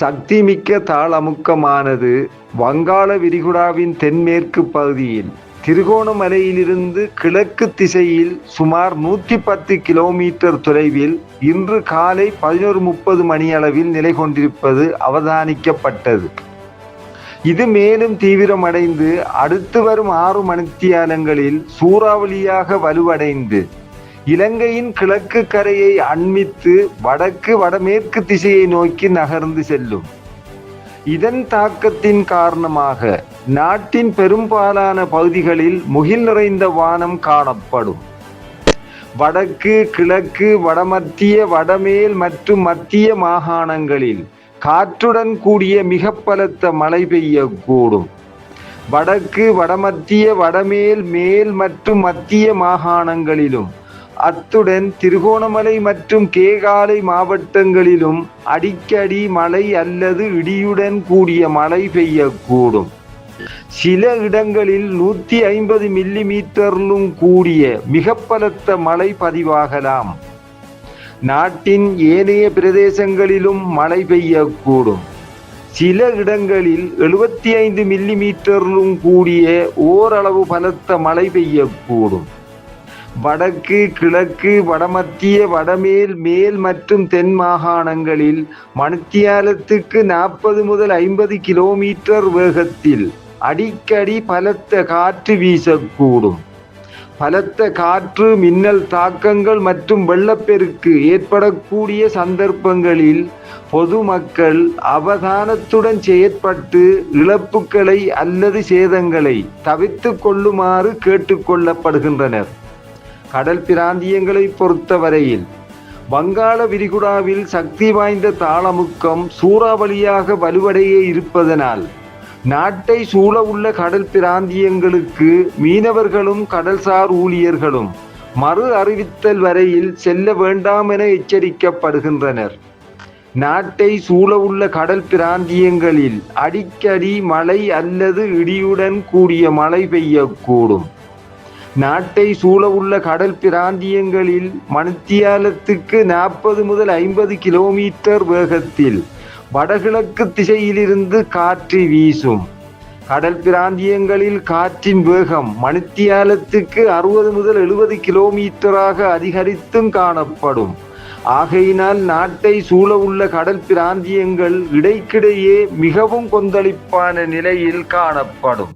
சக்திமிக்க தாளமுக்கமானது வங்காள விரிகுடாவின் தென்மேற்கு பகுதியில். திருகோணமலையிலிருந்து கிழக்கு திசையில் சுமார் நூற்றி பத்து கிலோமீட்டர் தொலைவில் இன்று காலை பதினொரு முப்பது மணியளவில் நிலை கொண்டிருப்பது அவதானிக்கப்பட்டது. இது மேலும் தீவிரமடைந்து அடுத்து வரும் ஆறு மணித்தியாலங்களில் சூறாவளியாக வலுவடைந்து இலங்கையின் கிழக்கு கரையை அண்மித்து வடக்கு வடமேற்கு திசையை நோக்கி நகர்ந்து செல்லும். இதன் தாக்கத்தின் காரணமாக நாட்டின் பெரும்பாலான பகுதிகளில் முகில் நிறைந்த வானம் காணப்படும். வடக்கு கிழக்கு வடமத்திய வடமேல் மற்றும் மத்திய மாகாணங்களில் காற்றுடன் கூடிய மிக பலத்த மழை பெய்யக்கூடும். வடக்கு வடமத்திய வடமேல் மேல் மற்றும் மத்திய மாகாணங்களிலும் அத்துடன் திருகோணமலை மற்றும் கேகாலை மாவட்டங்களிலும் அடிக்கடி மழை அல்லது இடியுடன் கூடிய மழை பெய்யக்கூடும். சில இடங்களில் நூற்றி ஐம்பது மில்லி மீட்டரிலும் கூடிய மிக பலத்த மழை பதிவாகலாம். நாட்டின் ஏனைய பிரதேசங்களிலும் மழை பெய்யக்கூடும். சில இடங்களில் எழுபத்தி ஐந்து மில்லி மீட்டரிலும் கூடிய ஓரளவு பலத்த மழை பெய்யக்கூடும். வடக்கு கிழக்கு வடமத்திய வடமேல் மேல் மற்றும் தென் மாகாணங்களில் மணித்தியாலத்துக்கு நாற்பது முதல் ஐம்பது கிலோமீட்டர் வேகத்தில் அடிக்கடி பலத்த காற்று வீசக்கூடும். பலத்த காற்று மின்னல் தாக்கங்கள் மற்றும் வெள்ளப்பெருக்கு ஏற்படக்கூடிய சந்தர்ப்பங்களில் பொதுமக்கள் அவதானத்துடன் செயற்பட்டு இழப்புகளை அல்லது சேதங்களை தவித்து கொள்ளுமாறு கேட்டுக்கொள்ளப்படுகின்றனர் கடல் பிராந்தியங்களை பொறுத்தவரையில் வங்காள விரிகுடாவில் சக்தி வாய்ந்த தாளமுக்கம் சூறாவளியாக வலுவடைய இருப்பதனால் நாட்டை சூழ உள்ள கடல் பிராந்தியங்களுக்கு மீனவர்களும் கடல்சார் ஊழியர்களும் மறு அறிவித்தல் வரையில் செல்ல வேண்டாம் என எச்சரிக்கப்படுகின்றனர். நாட்டை சூழ உள்ள கடல் பிராந்தியங்களில் அடிக்கடி மழை அல்லது இடியுடன் கூடிய மழை பெய்யக்கூடும். நாட்டை சூழவுள்ள கடல் பிராந்தியங்களில் மணித்தியாலத்துக்கு நாற்பது முதல் ஐம்பது கிலோமீட்டர் வேகத்தில் வடகிழக்கு திசையிலிருந்து காற்று வீசும். கடல் பிராந்தியங்களில் காற்றின் வேகம் மணித்தியாலத்துக்கு அறுபது முதல் எழுபது கிலோமீட்டராக அதிகரித்தும் காணப்படும். ஆகையினால் நாட்டை சூழ உள்ள கடல் பிராந்தியங்கள் இடைக்கிடையே மிகவும் கொந்தளிப்பான நிலையில் காணப்படும்.